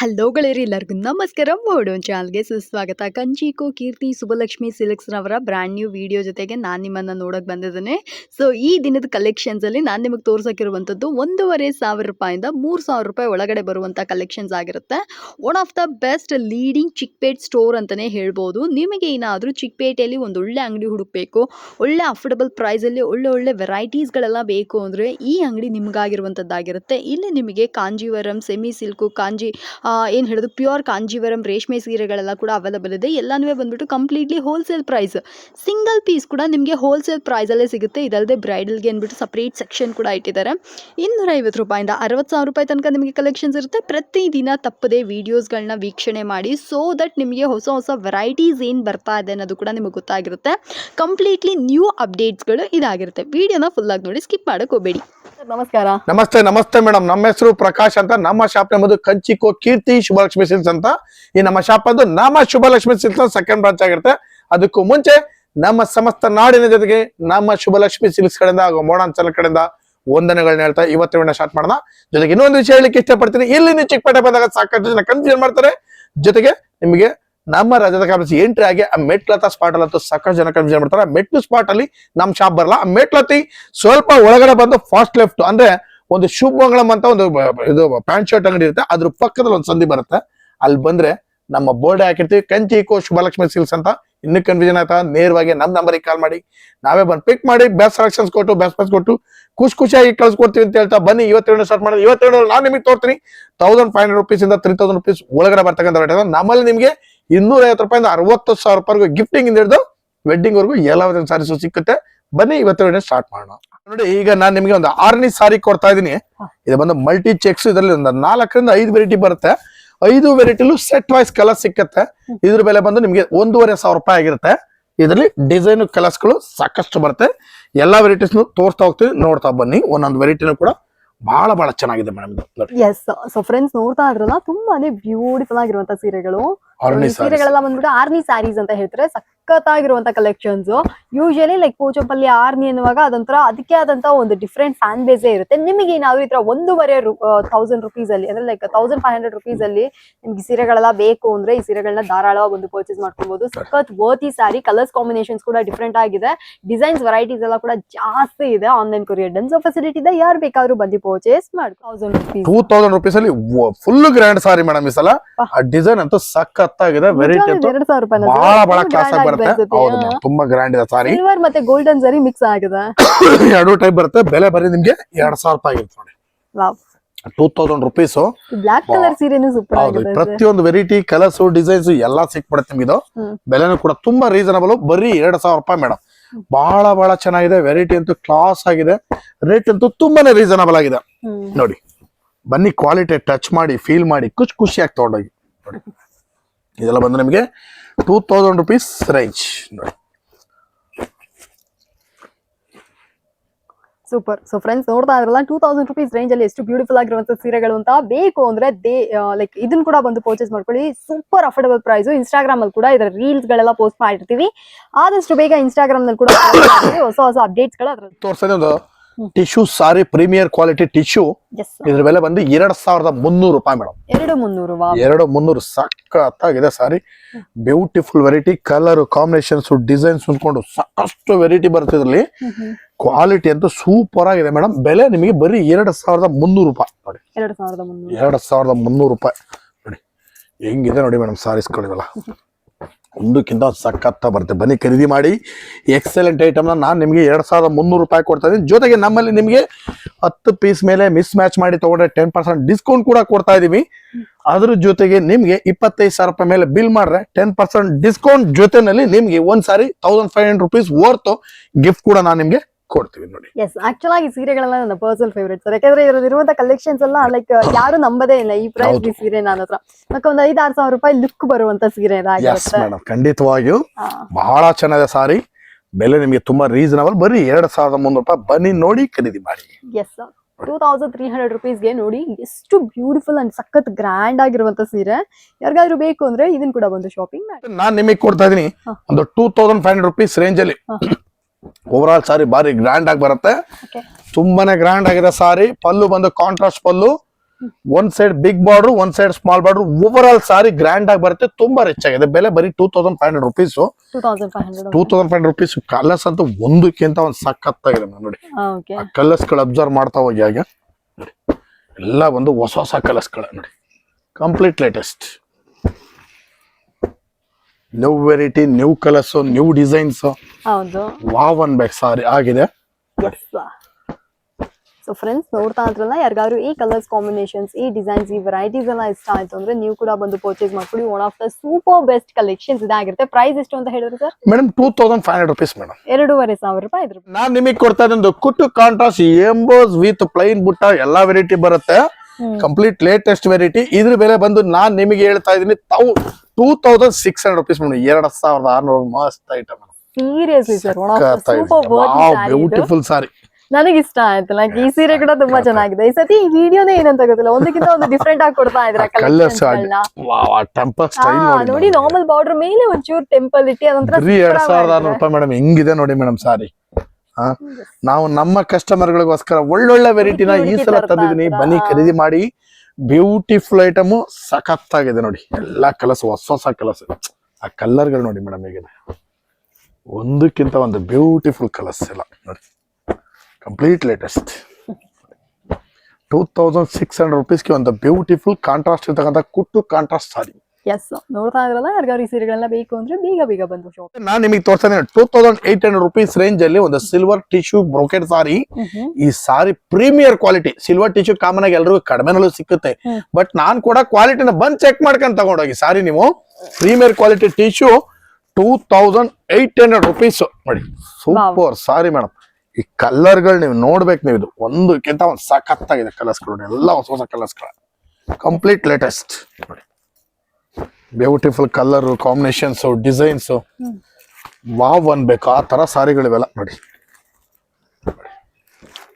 Hello ಎಲ್ಲರಿಗೂ. ನಮಸ್ಕಾರ. ಮೋಡೋನ್ ಚಾನಲ್ಗೆ ಸುಸ್ವಾಗತ. ಕಂಚಿಕೋ ಕೀರ್ತಿ, ಸುಬ್ಬಲಕ್ಷ್ಮಿ ಸಿಲ್ಕ್ಸ್ನವರ ಬ್ರ್ಯಾಂಡ್ ನ್ಯೂ ವಿಡಿಯೋ ಜೊತೆಗೆ ನಾನು ನಿಮ್ಮನ್ನು ನೋಡೋಕೆ ಬಂದಿದ್ದೇನೆ. ಸೊ ಈ ದಿನದ ಕಲೆಕ್ಷನ್ಸಲ್ಲಿ ನಾನು ನಿಮಗೆ ತೋರ್ಸೋಕ್ಕಿರುವಂಥದ್ದು ಒಂದೂವರೆ ಸಾವಿರ ರೂಪಾಯಿಂದ ಮೂರು ಸಾವಿರ ರೂಪಾಯಿ ಒಳಗಡೆ ಬರುವಂಥ ಕಲೆಕ್ಷನ್ಸ್ ಆಗಿರುತ್ತೆ. One of the best leading Chickpet store ಅಂತಲೇ ಹೇಳ್ಬೋದು. ನಿಮಗೆ ಏನಾದರೂ ಚಿಕ್ಪೇಟೆಯಲ್ಲಿ ಒಂದು ಒಳ್ಳೆ ಅಂಗಡಿ ಹುಡುಕಬೇಕು, ಒಳ್ಳೆ ಅಫೋರ್ಡಬಲ್ ಪ್ರೈಸಲ್ಲಿ ಒಳ್ಳೆ ಒಳ್ಳೆ ವೆರೈಟೀಸ್ಗಳೆಲ್ಲ ಬೇಕು ಅಂದರೆ ಈ ಅಂಗಡಿ ನಿಮಗಾಗಿರುವಂಥದ್ದಾಗಿರುತ್ತೆ. ಇಲ್ಲಿ ನಿಮಗೆ ಕಾಂಜೀವರಂ ಸೆಮಿ ಸಿಲ್ಕು ಕಾಂಜಿ ಏನು ಹೇಳೋದು ಪ್ಯೂರ್ ಕಾಂಜೀವರಂ, ರೇಷ್ಮೆ ಸೀರೆಗಳೆಲ್ಲ ಕೂಡ ಅವೈಲಬಲ್ ಇದೆ. ಎಲ್ಲನೂ ಬಂದ್ಬಿಟ್ಟು completely wholesale price single piece ಕೂಡ ನಿಮಗೆ ಹೋಲ್ಸೇಲ್ ಪ್ರೈಸಲ್ಲೇ ಸಿಗುತ್ತೆ. ಇದಲ್ಲದೆ ಬ್ರೈಡಲ್ಗೆ ಅಂದ್ಬಿಟ್ಟು ಸಪ್ರೇಟ್ ಸೆಕ್ಷನ್ ಕೂಡ ಇಟ್ಟಿದ್ದಾರೆ. ಇನ್ನೂರ ಐವತ್ತು ರೂಪಾಯಿಂದ ಅರವತ್ತು ಸಾವಿರ ರೂಪಾಯಿ ತನಕ ನಿಮಗೆ ಕಲೆಕ್ಷನ್ಸ್ ಇರುತ್ತೆ. ಪ್ರತಿದಿನ ತಪ್ಪದೆ ವೀಡಿಯೋಸ್ಗಳನ್ನ ವೀಕ್ಷಣೆ ಮಾಡಿ ಸೊ ದಟ್ ನಿಮಗೆ ಹೊಸ ಹೊಸ ವೆರೈಟೀಸ್ ಏನು ಬರ್ತಾ ಇದೆ ಅನ್ನೋದು ಕೂಡ ನಿಮಗೆ ಗೊತ್ತಾಗಿರುತ್ತೆ. ಕಂಪ್ಲೀಟ್ಲಿ ನ್ಯೂ ಅಪ್ಡೇಟ್ಸ್ಗಳು ಇದಾಗಿರುತ್ತೆ. ವಿಡಿಯೋನ ಫುಲ್ಲಾಗಿ ನೋಡಿ ಸ್ಕಿಪ್ ಮಾಡೋಕೆ ಹೋಗಬೇಡಿ. ನಮಸ್ಕಾರ. ನಮಸ್ತೆ ನಮಸ್ತೆ ಮೇಡಮ್. ನಮ್ಮ ಹೆಸರು ಪ್ರಕಾಶ್ ಅಂತ. ನಮ್ಮ ಶಾಪ್ ಎಂಬುದು ಕಂಚಿಕೋ ಕೀರ್ತಿ ಶುಭಲಕ್ಷ್ಮಿ ಸಿಲ್ಸ್ ಅಂತ. ಈ ನಮ್ಮ ಶಾಪ್ ಅದು ನಮ್ಮ ಶುಭಲಕ್ಷ್ಮಿ ಸಿಲ್ಸ್ ಸೆಕೆಂಡ್ ಬ್ರಾಂಚ್ ಆಗಿರುತ್ತೆ. ಅದಕ್ಕೂ ಮುಂಚೆ ನಮ್ಮ ಸಮಸ್ತ ನಾಡಿನ ಜೊತೆಗೆ ನಮ್ಮ ಶುಭಲಕ್ಷ್ಮಿ ಸಿಲ್ಕ್ಸ್ ಕಡೆಯಿಂದ ಹಾಗೂ ಮೋಡಾಂಚಲ ಕಡೆಯಿಂದ ವಂದನೆಗಳನ್ನ ಹೇಳ್ತಾ ಇವತ್ತಿನ ಸ್ಟಾರ್ಟ್ ಮಾಡೋಣ. ಜೊತೆಗೆ ಇನ್ನೊಂದು ವಿಷಯ ಹೇಳಿಕ್ಕೆ ಇಷ್ಟಪಡ್ತೀನಿ. ಇಲ್ಲಿ ನೀವು ಚಿಕ್ಕಪೇಟೆ ಬಂದಾಗ ಸಾಕಷ್ಟು ಜನ ಕನ್ಫ್ಯೂಸ್ ಮಾಡ್ತಾರೆ. ಜೊತೆಗೆ ನಿಮಗೆ ನಮ್ಮ ರಜದ ಕಾಲೇಜ್ ಎಂಟ್ರಿ ಆಗಿ ಆ ಮೆಟ್ಲತ್ತ ಸ್ಪಾಟ್ ಅಲ್ಲಿ ಸಾಕಷ್ಟು ಜನ ಕನ್ಫ್ಯೂಷನ್ ಮಾಡ್ತಾರೆ. ಆ ಮೆಟ್ಲು ಸ್ಪಾಟ್ ಅಲ್ಲಿ ನಮ್ ಶಾಪ್ ಬರಲ್ಲ. ಆ ಮೆಟ್ಲತ್ತಿ ಸ್ವಲ್ಪ ಒಳಗಡೆ ಬಂದು ಫಾಸ್ಟ್ ಲೆಫ್ಟ್ ಅಂದ್ರೆ ಒಂದು ಶುಭಮಂಗಳಂ ಅಂತ ಒಂದು ಇದು ಪ್ಯಾಂಟ್ ಶರ್ಟ್ ಅಂಗಡಿ ಇರುತ್ತೆ. ಅದ್ರ ಪಕ್ಕದಲ್ಲಿ ಒಂದು ಸಂಧಿ ಬರುತ್ತೆ. ಅಲ್ಲಿ ಬಂದ್ರೆ ನಮ್ಮ ಬೋರ್ಡ್ ಹಾಕಿರ್ತೀವಿ. ಕಂಚಿ ಕೋ ಶುಭಲಕ್ಷ್ಮಿ ಸಿಲ್ಸ್ ಅಂತ ಇನ್ನೂ ಕನ್ಫ್ಯೂಷನ್ ಆಯ್ತಾ? ನೇರವಾಗಿ ನಮ್ಮ ನಂಬರಿಗೆ ಕಾಲ್ ಮಾಡಿ. ನಾವೇ ಬಂದು ಪಿಕ್ ಮಾಡಿ. ಬೆಸ್ಟ್ ಸೆಲೆಕ್ಷನ್ಸ್ ಕೊಟ್ಟು ಬೆಸ್ಟ್ ಪ್ರೈಸ್ ಕೊಟ್ಟು ಖುಷಿ ಖುಷಿಯಾಗಿ ಕಳ್ಸ್ಕೊಡ್ತೀವಿ ಅಂತ ಹೇಳ್ತಾ ಬನ್ನಿ. ಇವತ್ತೇಳು ಸ್ಟಾರ್ಟ್ ಮಾಡೋದು ಇವತ್ತೇಳು ನಾನು ನಿಮಗೆ ತೋರ್ತೀನಿ. ತೌಸಂಡ್ ಫೈವ್ ಹಂಡ್ರೆಡ್ ರುಪೀಸ್ ಇಂದ ತ್ರೀ ತೌಸಂಡ್ ರುಪೀಸ್ ಒಳಗಡೆ ಬರ್ತಕ್ಕಂಥ ರೇಟ್ ನಮ್ಮಲ್ಲಿ ನಿಮಗೆ ಇನ್ನೂರ ಐವತ್ತು ರೂಪಾಯಿಂದ ಅರವತ್ತು ಸಾವಿರ ರೂಪಾಯಿಗೂ ಗಿಫ್ಟಿಂಗ್ ಇಂದ ಹಿಡಿದು ವೆಡ್ಡಿಂಗ್ ವರೆಗೂ ಎಲ್ಲ ಸಾರೀಸು ಸಿಕ್ಕುತ್ತೆ. ಬನ್ನಿ ಇವತ್ತು ಸ್ಟಾರ್ಟ್ ಮಾಡೋಣ. ನೋಡಿ ಈಗ ನಾನು ನಿಮಗೆ ಒಂದು ಆರನೇ ಸಾರಿ ಕೊಡ್ತಾ ಇದ್ದೀನಿ. ಇದು ಬಂದು ಮಲ್ಟಿ ಚೆಕ್ಸ್ ಇದರಲ್ಲಿ ಒಂದು ನಾಲ್ಕರಿಂದ ಐದು ವೆರೈಟಿ ಬರುತ್ತೆ. ಐದು ವೆರೈಟಿಲು ಸೆಟ್ ವೈಸ್ ಕಲರ್ ಸಿಕ್ಕತ್ತೆ. ಇದ್ರ ಬೆಲೆ ಬಂದು ನಿಮಗೆ ಒಂದೂವರೆ ಸಾವಿರ ರೂಪಾಯಿ ಆಗಿರುತ್ತೆ. ಇದರಲ್ಲಿ ಡಿಸೈನ್ ಕಲರ್ಸ್ಗಳು ಸಾಕಷ್ಟು ಬರುತ್ತೆ. ಎಲ್ಲ ವೆರೈಟೀಸ್ನು ತೋರಿಸ್ತಾ ಹೋಗ್ತೀವಿ ನೋಡ್ತಾ ಬನ್ನಿ. ಒಂದೊಂದು ವೆರೈಟಿನೂ ಕೂಡ ಬಹಳ ಬಹಳ ಚೆನ್ನಾಗಿದೆ ಮೇಡಮ್ ಎಸ್ ಸೊ ಫ್ರೆಂಡ್ಸ್ ನೋಡ್ತಾ ಇದ್ರಲ್ಲ ತುಂಬಾನೇ ಬ್ಯೂಟಿಫುಲ್ ಆಗಿರುವಂತ ಸೀರೆಗಳು. ಸೀರೆಗಳೆಲ್ಲ ಬಂದ್ಬಿಟ್ಟು ಆರ್ನಿ ಸ್ಯಾರೀಸ್ ಅಂತ ಹೇಳ್ತಾರೆ. ಸಖತ್ತಾಗಿರುವಂತ ಕಲೆಕ್ಷನ್ಸ್ ಯೂಶಲಿ ಲೈಕ್ ಪೂಜಪಲ್ಲಿ ಆರ್ನಿ ಅನ್ನುವಾಗ ಅದೊಂಥರ ಅದಕ್ಕೆ ಆದಂತ ಒಂದು ಡಿಫ್ರೆಂಟ್ ಫ್ಯಾನ್ ಬೇಸೇ ಇರುತ್ತೆ. ನಿಮಗೆ ಏನಾದ್ರು ಈ ತರ ಒಂದೂವರೆ ತೌಸಂಡ್ ರುಪೀಸ್ ಅಲ್ಲಿ ಅಂದ್ರೆ like thousand five hundred rupees ಅಲ್ಲಿ ನಿಮ್ಗೆ ಸೀರೆಗಳೆಲ್ಲ ಬೇಕು ಅಂದ್ರೆ ಈ ಸೀರೆಗಳನ್ನ ಧಾರಾಳವಾಗಿ ಒಂದು ಪರ್ಚೇಸ್ ಮಾಡ್ಕೊಬಹುದು ಸಖತ್ ವರ್ತಿ ಸ್ಯಾರಿ ಕಲರ್ಸ್ ಕಾಂಬಿನೇಷನ್ಸ್ ಕೂಡ ಡಿಫ್ರೆಂಟ್ ಆಗಿದೆ. ಡಿಸೈನ್ಸ್ ವೆರೈಟೀಸ್ ಎಲ್ಲ ಕೂಡ ಜಾಸ್ತಿ ಇದೆ ಆನ್ಲೈನ್ ಕೊರಿಯರ್ ಡನ್ಸೋ ಫೆಸಿಲಿಟಿ ಇದೆ ಯಾರು ಬೇಕಾದ್ರೂ ಬಂದು ಪರ್ಚೇಸ್ ಮಾಡಿ thousand rupees two thousand rupees ಅಲ್ಲಿ ಫುಲ್ ಗ್ರ್ಯಾಂಡ್ ಸಾರಿ ಮೇಡಮ್ ಈ ಸಲ. ಡಿಸೈನ್ ಆ ಡಿಸೈನ್ ಅಂತೂ ಆಗಿದೆ ವೆರೈಟಿ ಅಂತೂ ಎರಡ್ ಸಾವಿರ ರೂಪಾಯಿ ಬಹಳ ಬಹಳ ಕ್ಲಾಸ್ ಆಗಿ ಬರುತ್ತೆ. ಹೌದು ತುಂಬಾ ಗ್ರ್ಯಾಂಡ್ ಇದೆ ಸಾರಿ. ಸಿಲ್ವರ್ ಮತ್ತೆ ಗೋಲ್ಡನ್ ಸರಿ ಮಿಕ್ಸ್ ಆಗಿದೆ. ಎರಡು ಟೈಪ್ ಬರುತ್ತೆ. ಬೆಲೆ ಬರೀ ನಿಮ್ಗೆ ಎರಡ್ ಸಾವಿರ ರೂಪಾಯಿ ಆಗಿರುತ್ತೆ ನೋಡಿ. Two thousand rupees black colour ಸೀರೆನೂ super ಆಗಿದೆ ಪ್ರತಿಯೊಂದು ವೆರೈಟಿ ಕಲರ್ಸ್ ಡಿಸೈನ್ಸ್ ಎಲ್ಲಾ ಸಿಕ್ಬಿಡುತ್ತೆ ನಿಮ್ಗೆ ಇದು. ಬೆಲೆನೂ ಕೂಡ ತುಂಬಾ ರೀಸನಬಲ್ ಬರೀ ಎರಡ್ ಸಾವಿರ ರೂಪಾಯಿ ಮೇಡಮ್ ಬಹಳ ಬಹಳ ಚೆನ್ನಾಗಿದೆ. ವೆರೈಟಿ ಅಂತೂ ಕ್ಲಾಸ್ ಆಗಿದೆ. ರೇಟ್ ಅಂತೂ ತುಂಬಾನೇ ರೀಸನಬಲ್ ಆಗಿದೆ. ನೋಡಿ ಬನ್ನಿ ಕ್ವಾಲಿಟಿ ಟಚ್ ಮಾಡಿ ಫೀಲ್ ಮಾಡಿ ಖುಷಿ ಖುಷಿಯಾಗಿ ತಗೊಂಡೋಗಿ. ನೋಡಿ. ಇದೆಲ್ಲ ಬಂದು ನಿಮಗೆ ಟೂ ತೌಸಂಡ್ ರುಪೀಸ್ ರೇಂಜ್ ನೋಡಿ. ಸೂಪರ್ ಸೊ ಫ್ರೆಂಡ್ಸ್ ನೋಡ್ತಾ ಇದ್ರಲ್ಲ ಟೂ ತೌಸಂಡ್ ರುಪೀಸ್ ರೇಂಜ್ ಅಲ್ಲಿ ಎಷ್ಟು ಬ್ಯೂಟಿಫುಲ್ ಆಗಿರುವಂತ ಸೀರೆಗಳು ಅಂತ. ಬೇಕು ಅಂದ್ರೆ ದೇ ಲೈಕ್ ಇದನ್ನ ಕೂಡ ಬಂದು ಪರ್ಚೇಸ್ ಮಾಡ್ಕೊಳ್ಳಿ. ಸೂಪರ್ ಅಫೋರ್ಡಬಲ್ ಪ್ರೈಸ್ ಇನ್ಸ್ಟಾಗ್ರಾಮ್ ಅಲ್ಲಿ ಕೂಡ ಇದರ ರೀಲ್ಸ್ ಗಳೆಲ್ಲ ಪೋಸ್ಟ್ ಮಾಡಿರ್ತೀವಿ. ಆದಷ್ಟು ಬೇಗ ಇನ್ಸ್ಟಾಗ್ರಾಮ್ನಲ್ಲಿ ಕೂಡ ಹೊಸ ಹೊಸ ಅಪ್ಡೇಟ್ಸ್ಗಳ ತೋರ್ಸೋದು tissue saree premier quality tissue. ಇದ್ರ ಬೆಲೆ ಬಂದು ಎರಡ್ ಸಾವಿರದ ಮುನ್ನೂರು ರೂಪಾಯಿ ಮೇಡಮ್ ಎರಡು ಮುನ್ನೂರು ಎರಡು ಮುನ್ನೂರು ಸಖತ್ತಾಗಿದೆ saree. Beautiful variety colour combinations designs ಹೊಂದ್ಕೊಂಡು ಸಾಕಷ್ಟು ವೆರೈಟಿ ಬರುತ್ತೆ ಇದರಲ್ಲಿ. ಕ್ವಾಲಿಟಿ ಅಂತೂ ಸೂಪರ್ ಆಗಿದೆ ಮೇಡಮ್ ಬೆಲೆ ನಿಮಗೆ ಬರೀ ಎರಡ್ ಸಾವಿರದ ಮುನ್ನೂರು ರೂಪಾಯಿ. ನೋಡಿ. ಎರಡು ಸಾವಿರದ ಮುನ್ನೂರು. ಎರಡ್ ಸಾವಿರದ ಮುನ್ನೂರು ರೂಪಾಯಿ. ನೋಡಿ. ಹೆಂಗಿದೆ ನೋಡಿ ಮೇಡಮ್ ಸಾರೀಸ್ಗಳಿವೆಲ್ಲ ಒಂದಕ್ಕಿಂತ ಸಖತ್ತ ಬರುತ್ತೆ. ಬನ್ನಿ ಖರೀದಿ ಮಾಡಿ. ಎಕ್ಸಲೆಂಟ್ ಐಟಮ್ನ ನಾನು ನಿಮಗೆ ಎರಡ್ ಸಾವಿರದ ಮುನ್ನೂರು ರೂಪಾಯಿ ಕೊಡ್ತಾ ಇದ್ದೀನಿ. ಜೊತೆಗೆ ನಮ್ಮಲ್ಲಿ ನಿಮಗೆ ಹತ್ತು ಪೀಸ್ ಮೇಲೆ ಮಿಸ್ ಮ್ಯಾಚ್ ಮಾಡಿ ತಗೊಂಡ್ರೆ ಟೆನ್ ಪರ್ಸೆಂಟ್ ಡಿಸ್ಕೌಂಟ್ ಕೂಡ ಕೊಡ್ತಾ ಇದ್ದೀವಿ ಅದ್ರ ಜೊತೆಗೆ ನಿಮಗೆ ಇಪ್ಪತ್ತೈದು ಸಾವಿರ ರೂಪಾಯಿ ಮೇಲೆ ಬಿಲ್ ಮಾಡ್ರೆ ಟೆನ್ ಪರ್ಸೆಂಟ್ ಡಿಸ್ಕೌಂಟ್ ಜೊತೆನಲ್ಲಿ ನಿಮಗೆ ಒಂದು saree thousand five hundred rupees worth gift ಕೂಡ ನಾನು ನಿಮ್ಗೆ ಕೊಡ್ತೀವಿ ನೋಡಿ. ಎಸ್ ಆಕ್ಚುಲ್ ಆಗಿ ಸೀರೆಗಳೆಲ್ಲ ನನ್ನ ಪರ್ಸನಲ್ ಫೇವ್ರೇಟ್ ಸರ್ ಯಾಕಂದ್ರೆ ಇರುವಂತ ಕಲೆಕ್ಷನ್ಸ್ ಎಲ್ಲ ಲೈಕ್ ಯಾರು ನಂಬದೇ ಇಲ್ಲ ಈ ಪ್ರೈಸ್ ಈ ಸೀರೆ ನನ್ನ ಹತ್ರ. ಮತ್ತೆ ಒಂದು ಐದಾರು ಸಾವಿರ ರೂಪಾಯಿ ಲುಕ್ ಬರುವಂತ ಸೀರೆ ಮೇಡಮ್ ಖಂಡಿತವಾಗಿಯೂ ಬಹಳ ಚೆನ್ನಾಗಿದೆ ಸಾರಿ ಬೆಲೆ ನಿಮಗೆ ತುಂಬಾ ರೀಸನಬಲ್ ಬರೀ ಎರಡ್ ಸಾವಿರದ ಮುನ್ನೂರು ರೂಪಾಯಿ ಬನ್ನಿ ನೋಡಿ ಖರೀದಿ ಮಾಡಿ. Yes two thousand three hundred ರುಪೀಸ್ಗೆ ನೋಡಿ ಎಷ್ಟು ಬ್ಯೂಟಿಫುಲ್ ಅಂಡ್ ಸಖತ್ ಗ್ರ್ಯಾಂಡ್ ಆಗಿರುವಂತ ಸೀರೆ. ಯಾರಿಗಾದ್ರೂ ಬೇಕು ಅಂದ್ರೆ ಇದನ್ನ ಕೂಡ ಬಂದು ಶಾಪಿಂಗ್ ಮಾಡಿ. ನಾನ್ ನಿಮಗೆ ಕೊಡ್ತಾ ಇದೀನಿ ಒಂದು two thousand five hundred rupees range ಅಲ್ಲಿ. ಓವರ್ ಆಲ್ ಸಾರಿ ಬಾರಿ ಗ್ರ್ಯಾಂಡ್ ಆಗಿ ಬರುತ್ತೆ. ತುಂಬಾನೇ ಗ್ರ್ಯಾಂಡ್ ಆಗಿದೆ ಸಾರಿ ಪಲ್ಲು ಬಂದು ಕಾಂಟ್ರಾಸ್ಟ್ ಪಲ್ಲು. ಒಂದ್ ಸೈಡ್ ಬಿಗ್ ಬಾರ್ಡರ್ ಒಂದ್ side small border overall saree grand ಆಗಿ ಬರುತ್ತೆ. ತುಂಬಾ ರಿಚ್ ಆಗಿದೆ. ಬೆಲೆ ಬರೀ two thousand five hundred rupees two thousand five hundred rupees colours ಅಂತ ಒಂದಕ್ಕಿಂತ ಒಂದ್ ಸಖತ್ ಆಗಿದೆ ನೋಡಿ. ಆ ಕಲರ್ಸ್ಗಳು ಅಬ್ಸರ್ವ್ ಮಾಡ್ತಾ ಹೋಗಿ ಹಾಗೆ. ಎಲ್ಲ ಒಂದು ಹೊಸ ಹೊಸ ಕಲರ್ಸ್ಗಳ ನೋಡಿ. Complete latest new variety new colours new designs ಹೌದು. ವಾವ್ ಅನ್ಬೇಕು ಸಾರಿ ಆಗಿದೆ. ಸೊ ಫ್ರೆಂಡ್ಸ್ ನೋಡ್ತಾ ಇದ್ರಲ್ಲ ಯಾರಿಗಾದ್ರು ಈ ಕಲರ್ಸ್ ಕಾಂಬಿನೇಷನ್ಸ್ ಈ ಡಿಸೈನ್ಸ್ ಈ ವೆರೈಟೀಸ್ ಎಲ್ಲ ಇಷ್ಟ ಆಯ್ತು ಅಂದ್ರೆ ನೀವು ಕೂಡ ಬಂದು ಪರ್ಚೇಸ್ ಮಾಡ್ಕೊಳ್ಳಿ. One of the super best collections ಇದಾಗಿರುತ್ತೆ ಪ್ರೈಸ್ ಎಷ್ಟು ಅಂತ ಹೇಳಿದ್ರೆ sir madam two thousand five hundred rupees madam ಎರಡೂವರೆ ಸಾವಿರ ರೂಪಾಯಿ ಇದ್ರ. ನಾನು ನಿಮಗೆ ಕೊಡ್ತಾ ಇದ್ದೊಂದು ಕುಟ್ಟು ಕಾಂಟ್ರಾಸ್ಟ್ ಎಂಬೋಸ್ ವಿತ್ ಪ್ಲೈನ್ ಬುಟ್ಟ ಎಲ್ಲಾ ವೆರೈಟಿ ಬರುತ್ತೆ. ಕಂಪ್ಲೀಟ್ ಲೇಟೆಸ್ಟ್ ವೆರೈಟಿ ಇದ್ರ ಬೆಲೆ ಬಂದು ನಾನ್ ನಿಮಗೆ ಹೇಳ್ತಾ ಇದೀನಿ ತೌ two thousand six hundred rupees madam ಎರಡ್ ಸಾವಿರದ ಆರ್ನೂರು ಮಸ್ತ್ item seriously sir beautiful saree ನನಗೆ ಇಷ್ಟ ಆಯ್ತು ಲೈಕ್ ಈ ಸೀರೆ ಕೂಡ ತುಂಬಾ ಚೆನ್ನಾಗಿದೆ. ಈ ಸತಿ ಈ ವಿಡಿಯೋನೇ ಏನಂತ ಗೊತ್ತಿಲ್ಲ ಒಂದಕ್ಕಿಂತ ಒಂದು ಡಿಫ್ರೆಂಟ್ ಆಗಿ ಕೊಡ್ತಾ ಇದ್ರ ನೋಡಿ ನಾರ್ಮಲ್ ಬಾರ್ಡರ್ ಮೇಲೆ ಒಂಚೂರು ಟೆಂಪಲ್ ಇಟ್ಟಿ ಅದೊಂಥರ ಎರಡ್ ಸಾವಿರದ ಆರ್ನೂರು ರೂಪಾಯಿ ಮೇಡಮ್ ಹೆಂಗಿದೆ ನೋಡಿ ಮೇಡಮ್ ಸಾರಿ ನಾವು ನಮ್ಮ ಕಸ್ಟಮರ್ ಗಳಿಗೋಸ್ಕರ ಒಳ್ಳೊಳ್ಳೆ ವೆರೈಟಿನ ಈ ಸಲ ತಂದಿದ್ದೀನಿ. ಬನ್ನಿ ಖರೀದಿ ಮಾಡಿ. ಬ್ಯೂಟಿಫುಲ್ ಐಟಮು ಸಖತ್ತಾಗಿದೆ ನೋಡಿ. ಎಲ್ಲಾ ಕಲರ್ಸ್, ಹೊಸ ಹೊಸ ಕಲರ್ಸ್. ಆ ಕಲರ್ಗಳು ನೋಡಿ ಮೇಡಮ್ ಹೇಗಿದೆ ಒಂದಕ್ಕಿಂತ ಒಂದು ಬ್ಯೂಟಿಫುಲ್ ಕಲರ್ಸ್ ಎಲ್ಲ. ನೋಡಿ. Complete latest. Two thousand six hundred ರುಪೀಸ್ಗೆ ಒಂದು ಬ್ಯೂಟಿಫುಲ್ ಕಾಂಟ್ರಾಸ್ಟ್ ಇರ್ತಕ್ಕಂಥ ಕುಟ್ಟು ಕಾಂಟ್ರಾಸ್ಟ್ ಸಾರಿ. ಎಸ್ ನೋಡ್ತಾ ಇದ್ರಲ್ಲ ಯಾರಿಗಾರು ಈ ಸೀರೆಗಳೆಲ್ಲ ಬೇಕು ಅಂದ್ರೆ ಬೇಗ ಬೇಗ ಬಂದು ಶಾಪ್ ನಾನು ನಿಮಗೆ ತೋರಿಸ್ತಾ ಇದ್ದೀನಿ two thousand eight hundred rupees range ಅಲ್ಲಿ ಒಂದು ಸಿಲ್ವರ್ ಟಿಶ್ಯೂ ಬ್ರೋಕೆಟ್ ಸಾರಿ ಈ saree premier quality silver tissue common ಆಗಿ ಎಲ್ರಿಗೂ ಕಡಿಮೆನಲ್ಲೂ ಸಿಕ್ಕುತ್ತೆ. ಬಟ್ ನಾನು ಕೂಡ ಕ್ವಾಲಿಟಿನ ಬಂದ್ ಚೆಕ್ ಮಾಡ್ಕೊಂಡ್ ತಗೊಂಡೋಗಿ ಸಾರಿ ನೀವು. Premier quality tissue two thousand eight hundred rupees ನೋಡಿ ಸೂಪರ್ ಸಾರಿ ಮೇಡಮ್ ಈ ಕಲರ್ಗಳು ನೀವು ನೋಡ್ಬೇಕು ನೀವು ಇದು. ಒಂದಕ್ಕಿಂತ ಒಂದು ಸಖತ್ತಾಗಿದೆ ಕಲರ್ಸ್ಗಳು ಎಲ್ಲ ಹೊಸ ಹೊಸ ಕಲರ್ಸ್ಗಳು ಕಂಪ್ಲೀಟ್ ಲೇಟೆಸ್ಟ್ ನೋಡಿ. Beautiful colour combinations designs. Wow ಅನ್ಬೇಕು ಆ ತರ ಸಾರಿಗಳಿವೆಲ್ಲ ನೋಡಿ.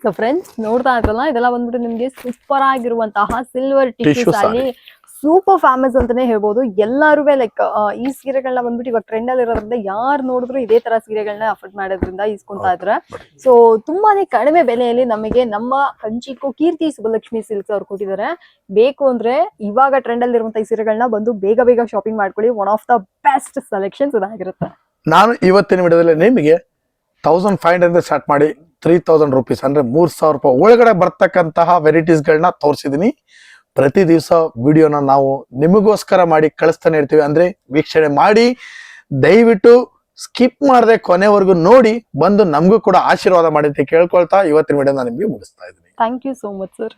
ಸೊ ಫ್ರೆಂಡ್ಸ್ ನೋಡ್ತಾ ಇದ್ರಲ್ಲ ಇದೆಲ್ಲ ಬಂದ್ಬಿಟ್ಟು ನಿಮ್ಗೆ ಸೂಪರ್ ಆಗಿರುವಂತಹ silver tissues saree. Super famous ಅಂತಾನೆ ಹೇಳ್ಬೋದು. ಎಲ್ಲಾರು ಲೈಕ್ ಈ ಸೀರೆಗಳನ್ನ ಬಂದ್ಬಿಟ್ಟು ಇವಾಗ ಟ್ರೆಂಡ್ ಅಲ್ಲಿ ಇರೋದ್ರಿಂದ ಯಾರು ನೋಡಿದ್ರು ಇದೇ ತರ ಸೀರೆಗಳನ್ನ ಅಫೋರ್ಡ್ ಮಾಡೋದ್ರಿಂದ ಇಸ್ಕೊಂತಾ ಇದ್ರ. ಸೊ ತುಂಬಾನೇ ಕಡಿಮೆ ಬೆಲೆಯಲ್ಲಿ ನಮಗೆ ನಮ್ಮ ಕಂಚಿಕೋ ಕೀರ್ತಿ ಸುಬ್ಬಲಕ್ಷ್ಮಿ ಸಿಲ್ಕ್ಸ್ ಅವ್ರು ಕೊಟ್ಟಿದ್ದಾರೆ. ಬೇಕು ಅಂದ್ರೆ ಇವಾಗ ಟ್ರೆಂಡ್ ಅಲ್ಲಿ ಇರುವಂತಹ ಈ ಸೀರೆಗಳನ್ನ ಬಂದು ಬೇಗ ಬೇಗ ಶಾಪಿಂಗ್ ಮಾಡ್ಕೊಳ್ಳಿ. One of the best selections ಇದಾಗಿರುತ್ತೆ. ನಾನು ಇವತ್ತಿನ ವಿಡಿಯೋದಲ್ಲಿ ನಿಮಗೆ ತೌಸಂಡ್ ಫೈವ್ ಹಂಡ್ರೆಡ್ ಸ್ಟಾರ್ಟ್ ಮಾಡಿ ತ್ರೀ ತೌಸಂಡ್ ರುಪೀಸ್ ಅಂದ್ರೆ ಮೂರ್ ಸಾವಿರ ರೂಪಾಯಿ ಒಳಗಡೆ ಬರ್ತಕ್ಕಂತಹ ವೆರೈಟೀಸ್ಗಳನ್ನ ತೋರಿಸಿದೀನಿ ಪ್ರತಿ ದಿವಸ ವಿಡಿಯೋನ ನಾವು ನಿಮಗೋಸ್ಕರ ಮಾಡಿ ಕಳಿಸ್ತಾನೆ ಇರ್ತೀವಿ. ಅಂದ್ರೆ ವೀಕ್ಷಣೆ ಮಾಡಿ, ದಯವಿಟ್ಟು ಸ್ಕಿಪ್ ಮಾಡದೆ ಕೊನೆವರೆಗೂ ನೋಡಿ, ಬಂದು ನಮಗೂ ಕೂಡ ಆಶೀರ್ವಾದ ಮಾಡಿ ಅಂತ ಕೇಳ್ಕೊಳ್ತಾ ಇವತ್ತಿನ ವಿಡಿಯೋ ನಿಮಗೆ ಮುಗಿಸ್ತಾ ಇದ್ದೀನಿ. Thank you so much sir